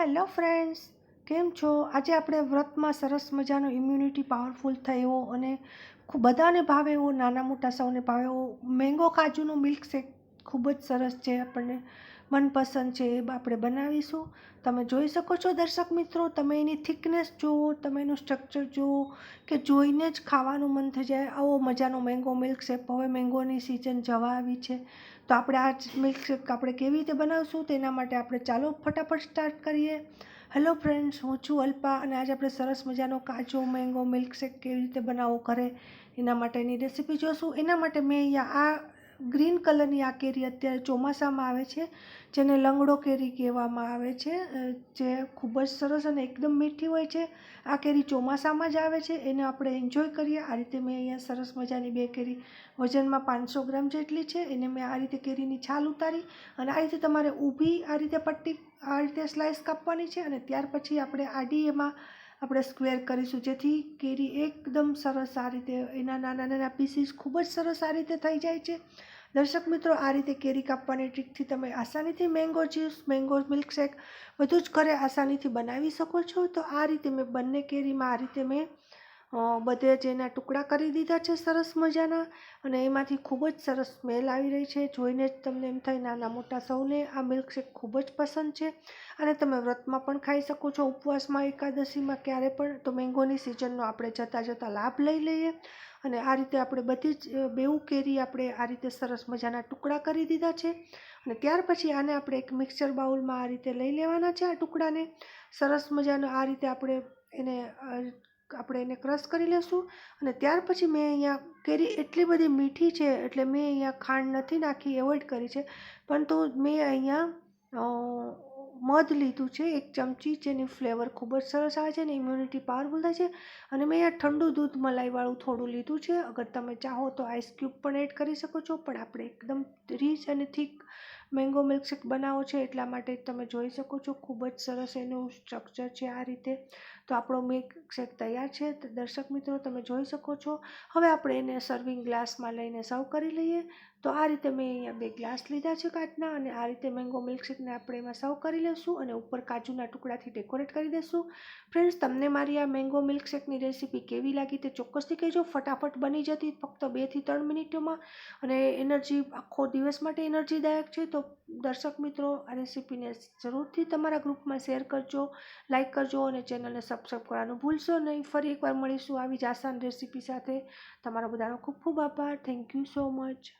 Hello friends, કેમ છો? આજે આપણે વ્રતમાં સરસ મજાનો ઇમ્યુનિટી પાવરફુલ થાય અને બધાને ભાવે એવો, નાના મોટા સૌને ભાવે એવો મેંગો કાજુનો મિલ્ક શેક ખૂબ જ સરસ છે આપણને. મનપસંદ છે એ આપણે બનાવીશું. તમે જોઈ શકો છો દર્શક મિત્રો, તમે એની થિકનેસ જુઓ, તમે એનું સ્ટ્રક્ચર જુઓ, કે જોઈને જ ખાવાનું મન થઈ જાય. આવો મજાનો મેંગો મિલ્ક શેક હવે મેંગોની સિઝન જવા આવી છે. તો આપણે આ મિલ્ક શેક આપણે કેવી રીતે બનાવશું તેના માટે આપણે ચાલો ફટાફટ સ્ટાર્ટ કરીએ. હેલો ફ્રેન્ડ્સ હું છું અલ્પા અને આજે આપણે સરસ મજાનો કાચો મેંગો મિલ્ક શેક કેવી રીતે બનાવવો ઘરે, એના માટેની રેસીપી જોશું. એના માટે મેં અહીંયા આ ગ્રીન કલરની આ કેરી અત્યારે ચોમાસામાં આવે છે, જેને લંગડો કેરી કહેવામાં આવે છે જે ખૂબ જ સરસ અને એકદમ મીઠી હોય છે. આ કેરી ચોમાસામાં જ આવે છે, એને આપણે એન્જોય કરીએ. આ રીતે મેં અહીંયા સરસ મજાની બે કેરી વજનમાં પાંચસો ગ્રામ જેટલી છે, એને મેં આ રીતે કેરીની છાલ ઉતારી અને આ રીતે તમારે ઊભી આ રીતે પટ્ટી, આ રીતે સ્લાઇસ કાપવાની છે અને ત્યાર પછી આપણે આડી એમાં આપણે સ્ક્વેર કરીશું. જેથી કેરી એકદમ સરસ આ રીતે એના નાના નાના પીસીસ ખૂબ જ સરસ આ રીતે થઈ જાય છે. દર્શક મિત્રો, આ રીતે કેરી કાપવાની ટ્રીકથી તમે આસાનીથી મેંગો જ્યુસ મેંગો મિલ્કશેક બધું જ ઘરે આસાનીથી બનાવી શકો છો. તો આ રીતે મેં બંને કેરીમાં આ રીતે મેં બધે જ એના ટુકડા કરી દીધા છે સરસ મજાના અને એમાંથી ખૂબ જ સરસ સ્મેલ આવી રહી છે. જોઈને જ તમને એમ થાય નાના મોટા સૌને આ મિલ્કશેક ખૂબ જ પસંદ છે. અને તમે વ્રતમાં પણ ખાઈ શકો છો, ઉપવાસમાં, એકાદશીમાં, ક્યારે પણ. તો મેંગોની સિઝનનો આપણે જતાં જતાં લાભ લઈ લઈએ. અને આ રીતે આપણે બધી જ બેઉ કેરી આપણે આ રીતે સરસ મજાના ટુકડા કરી દીધા છે. અને ત્યાર પછી આને આપણે એક મિક્સર બાઉલમાં આ રીતે લઈ લેવાના છે આ ટુકડાને. સરસ મજાનો આ રીતે આપણે એને આપણે એને ક્રશ કરી લઈશું અને ત્યાર પછી મેં અહીંયા કેરી એટલી બધી મીઠી છે એટલે મેં અહીંયા ખાંડ નથી નાખી એવોઇડ કરી છે. પરંતુ મેં અહીંયા મધ લીધું છે, એક ચમચી જેની ફ્લેવર ખૂબ જ સરસ આવે છે અને ઇમ્યુનિટી પાવરફુલ થાય છે. અને મેં અહીંયા ઠંડુ દૂધ મલાઈવાળું થોડું લીધું છે. અગર તમે ચાહો તો આઈસ ક્યુબ પણ એડ કરી શકો છો, પણ આપણે એકદમ રીચ અને થીક મેંગો મિલ્કશેક બનાવો છે એટલા માટે તમે જોઈ શકો છો. ખૂબ જ સરસ એનું સ્ટ્રક્ચર છે આ રીતે. તો આપણો મિલ્કશેક તૈયાર છે. દર્શક મિત્રો, તમે જોઈ શકો છો. હવે આપણે એને સર્વિંગ ગ્લાસમાં લઈને સર્વ કરી લઈએ. તો આ રીતે મેં અહીંયા બે ગ્લાસ લીધા છે કાચના અને આ રીતે મેંગો મિલ્કશેકને આપણે એમાં સર્વ કરી લઈશું અને ઉપર કાજુના ટુકડાથી ડેકોરેટ કરી દઈશું ફ્રેન્ડ્સ તમને મારી આ મેંગો મિલ્કશેકની રેસીપી કેવી લાગી તે ચોક્કસથી કહેજો. ફટાફટ બની જતી ફક્ત બેથી ત્રણ મિનિટોમાં અને એનર્જી આખો દિવસ માટે એનર્જીદાયક છે. તો દર્શક મિત્રો, આ રેસીપીને જરૂરથી તમારા ગ્રુપમાં શેર કરજો લાઇક કરજો અને ચેનલને સબસ્ક્રાઈબ કરવાનું ભૂલશો નહીં. ફરી એકવાર મળીશું આવી જ આસાન રેસીપી સાથે. તમારા બધાનો ખૂબ ખૂબ આભાર. Thank you so much